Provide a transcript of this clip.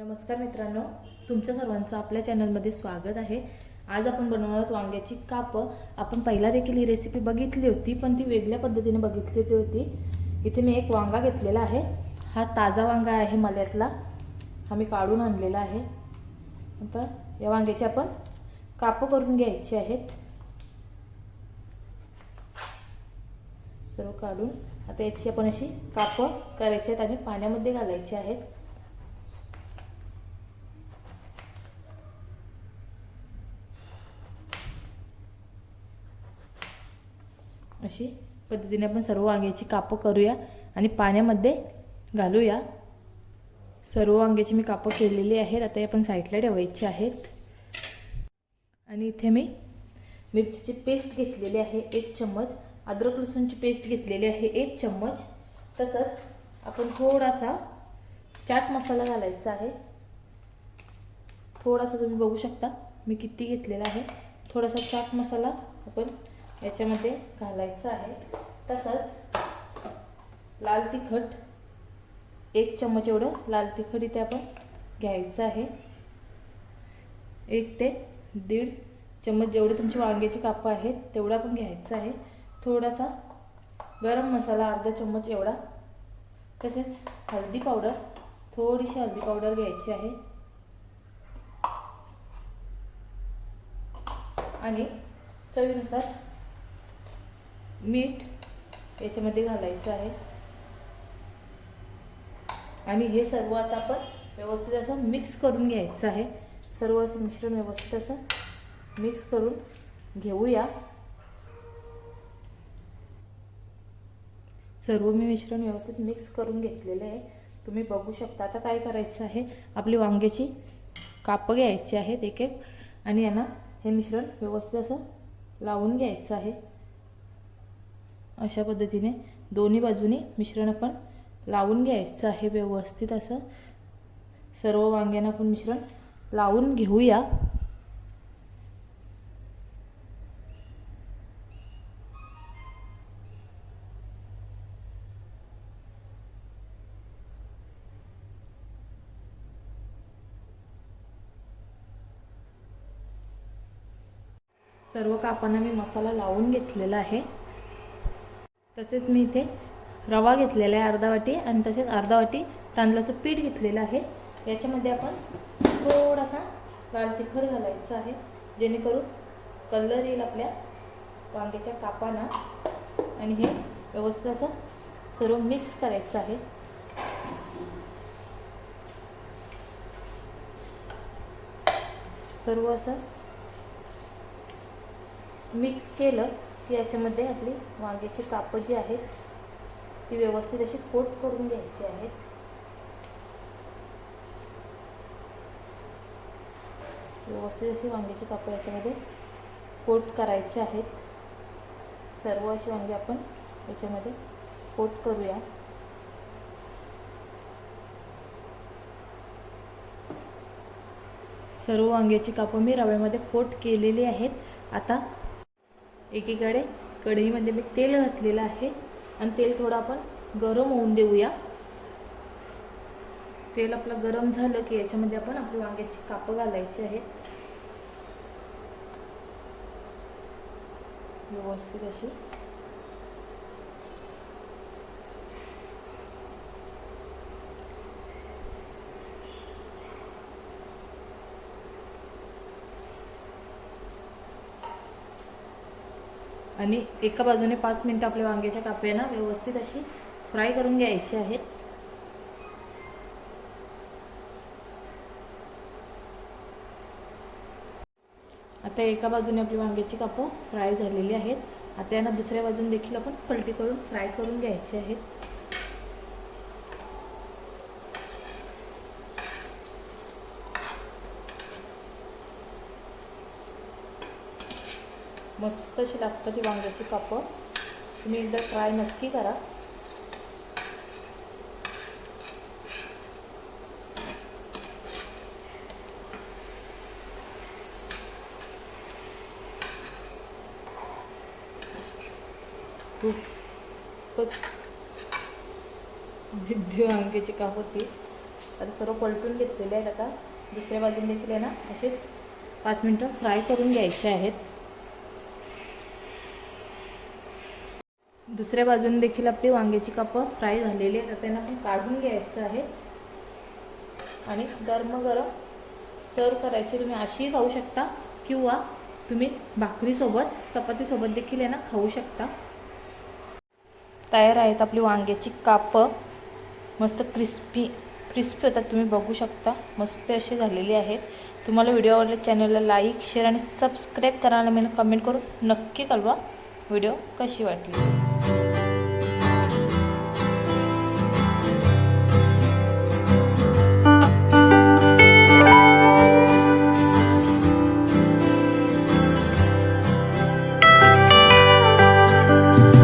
नमस्कार मित्रांनो तुमच्या सर्वांचं आपल्या चॅनलमध्ये स्वागत आहे. आज आपण बनवणार आहोत वांग्याची कापं. आपण पहिला देखील ही रेसिपी बघितली होती पण ती वेगळ्या पद्धतीने बघितली होती. इथे मी एक वांगा घेतलेला आहे. हा ताजा वांगा आहे मल्यातला. हा मी काढून आणलेला आहे. आता या वांग्याची आपण कापं करून घ्यायची आहेत. सर्व काढून आता याची आपण अशी कापं करायची आहेत आणि पाण्यामध्ये घालायची आहेत. अशी पद्धतीने आपण सर्व वांग्याची कापं करूया आणि पाण्यामध्ये घालूया. सर्व वांग्याची मी कापं केलेली आहेत. आता हे आपण साईडला ठेवायची आहेत. आणि इथे मी मिरचीची पेस्ट घेतलेली आहे एक चम्मच. अद्रक लसूणची पेस्ट घेतलेली आहे एक चम्मच. तसंच आपण थोडासा चाट मसाला घालायचा आहे. थोडासा तुम्ही बघू शकता मी किती घेतलेला आहे. थोडासा चाट मसाला आपण याच्यामध्ये घालायचं आहे. तसंच लाल तिखट एक चम्मच एवढं लाल तिखट इथे आपण घ्यायचं आहे. एक ते दीड चम्मच जेवढे तुमचे वांग्याचे कापं आहेत तेवढं आपण घ्यायचं आहे. थोडासा गरम मसाला अर्धा चम्मच एवढा. तसेच हळदी पावडर थोडीशी हळदी पावडर घ्यायची आहे. आणि चवीनुसार मीठ याच्यामध्ये घालायचं आहे. आणि हे सर्व आता आपण व्यवस्थित असं मिक्स करून घ्यायचं आहे. सर्व असं मिश्रण व्यवस्थित असं मिक्स करून घेऊया. सर्व मी मिश्रण व्यवस्थित मिक्स करून घेतलेले आहे. तुम्ही बघू शकता आता काय करायचं आहे. आपली वांग्याची कापं घ्यायची आहेत एक एक. आणि यांना हे मिश्रण व्यवस्थित असं लावून घ्यायचं आहे. अशा पद्धतीने दोन्ही बाजूनी मिश्रण आपण लावून घ्यायचं आहे व्यवस्थित असं. सर्व वांग्यांना आपण मिश्रण लावून घेऊया. सर्व कापांना मी मसाला लावून घेतलेला आहे. तसेच मी इथे रवा घेतलेला आहे अर्धा वाटी आणि तसेच अर्धा वाटी तांदळाचं पीठ घेतलेलं आहे. याच्यामध्ये आपण थोडासा लाल तिखट घालायचं आहे जेणेकरून कलर येईल आपल्या वांग्याच्या कापांना. आणि हे व्यवस्थित असं सर्व मिक्स करायचं आहे. सर्व असं मिक्स केलं की याच्यामध्ये आपली वांग्याची कापं जी आहेत ती व्यवस्थित अशी कोट करून घ्यायची आहेत. व्यवस्थित अशी वांग्याची कापं याच्यामध्ये कोट करायचे आहेत. सर्व अशी वांगी आपण याच्यामध्ये कोट करूया. सर्व वांग्याची कापं मी रव्यामध्ये कोट केलेली आहेत. आता एकीकडे कढईमध्ये मी तेल घातलेलं आहे आणि तेल थोडं आपण गरम होऊन देऊया. तेल आपलं गरम झालं की याच्यामध्ये आपण आपली वांग्याची कापं घालायची आहेत. व्यवस्थित अशी. आणि एका बाजूने पाच मिनटं आपल्या वांग्याच्या काप्यांना व्यवस्थित अशी फ्राय करून घ्यायची आहेत. आता एका बाजूने आपली वांग्याची कापं फ्राय झालेली आहेत. आता यांना दुसऱ्या बाजूने देखील आपण पलटी करून फ्राय करून घ्यायची आहेत. मस्त अशी लागतं ती वांग्याची कापं. तुम्ही एकदा ट्राय नक्की करा. खूपच जिद्दी वांग्याची काप होती. आता सर्व पलटून घेतलेले आहेत आता. दुसऱ्या बाजूने देखील आहे ना असेच पाच मिनटं फ्राय करून घ्यायचे आहेत. दुसऱ्या बाजूने देखील आपली वांग्याची कापं फ्राय झालेली आहेत. तर त्यांना पण काढून घ्यायचं आहे. आणि गरम सर्व करायची. तुम्ही अशीही खाऊ शकता किंवा तुम्ही भाकरीसोबत चपातीसोबत देखील यांना ना खाऊ शकता. तयार आहेत आपली वांग्याची कापं. मस्त क्रिस्पी क्रिस्पी होतात. तुम्ही बघू शकता. मस्त असे झालेले आहेत. तुम्हाला व्हिडिओ आवडले चॅनलला लाईक शेअर आणि सबस्क्राईब करायला मी कमेंट करून नक्की कळवा. व्हिडिओ कशी वाटली?